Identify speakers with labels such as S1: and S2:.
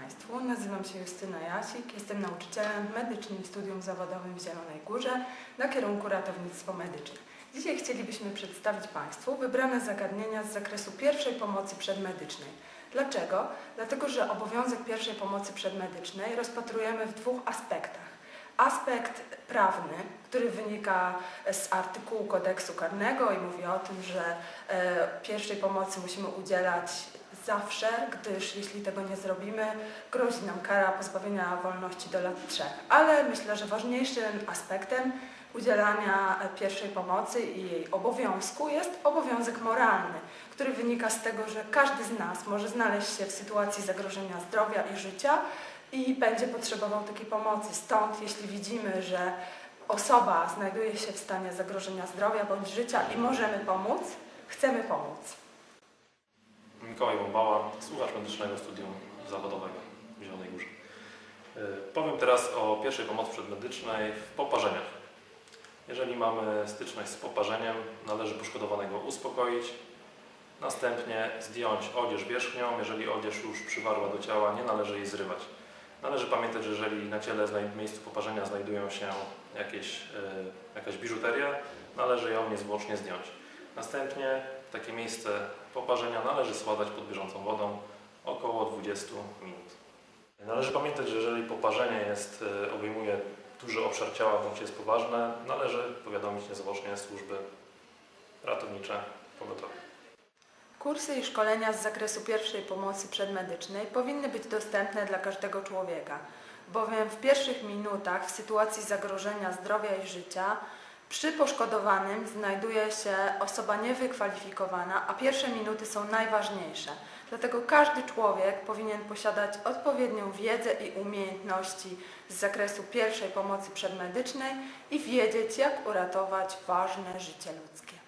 S1: Państwu. Nazywam się Justyna Jasik, jestem nauczycielem w Medycznym Studium Zawodowym w Zielonej Górze na kierunku ratownictwo medyczne. Dzisiaj chcielibyśmy przedstawić Państwu wybrane zagadnienia z zakresu pierwszej pomocy przedmedycznej. Dlaczego? Dlatego, że obowiązek pierwszej pomocy przedmedycznej rozpatrujemy w dwóch aspektach. Aspekt prawny, który wynika z artykułu kodeksu karnego i mówi o tym, że e, pierwszej pomocy musimy udzielać zawsze, gdyż jeśli tego nie zrobimy, grozi nam kara pozbawienia wolności do lat trzech. Ale myślę, że ważniejszym aspektem udzielania pierwszej pomocy i jej obowiązku jest obowiązek moralny, który wynika z tego, że każdy z nas może znaleźć się w sytuacji zagrożenia zdrowia i życia i będzie potrzebował takiej pomocy. Stąd, jeśli widzimy, że osoba znajduje się w stanie zagrożenia zdrowia bądź życia i możemy pomóc, chcemy pomóc.
S2: Mikołaj Bombała, słuchacz medycznego studium zawodowego w Zielonej Górze. Yy, Powiem teraz o pierwszej pomocy przedmedycznej w poparzeniach. Jeżeli mamy styczność z poparzeniem, należy poszkodowanego uspokoić, następnie zdjąć odzież wierzchnią. Jeżeli odzież już przywarła do ciała, nie należy jej zrywać. Należy pamiętać, że jeżeli na ciele w miejscu poparzenia znajdują się jakieś, yy, jakaś biżuteria, należy ją niezwłocznie zdjąć. Następnie takie miejsce poparzenia należy sładzać pod bieżącą wodą około 20 minut. Należy pamiętać, że jeżeli poparzenie jest, e, obejmuje duży obszar ciała bądź jest poważne, należy powiadomić niezwłocznie służby ratownicze pogotowie.
S1: Kursy i szkolenia z zakresu pierwszej pomocy przedmedycznej powinny być dostępne dla każdego człowieka, bowiem w pierwszych minutach w sytuacji zagrożenia zdrowia i życia przy poszkodowanym znajduje się osoba niewykwalifikowana, a pierwsze minuty są najważniejsze. Dlatego każdy człowiek powinien posiadać odpowiednią wiedzę i umiejętności z zakresu pierwszej pomocy przedmedycznej i wiedzieć, jak uratować ważne życie ludzkie.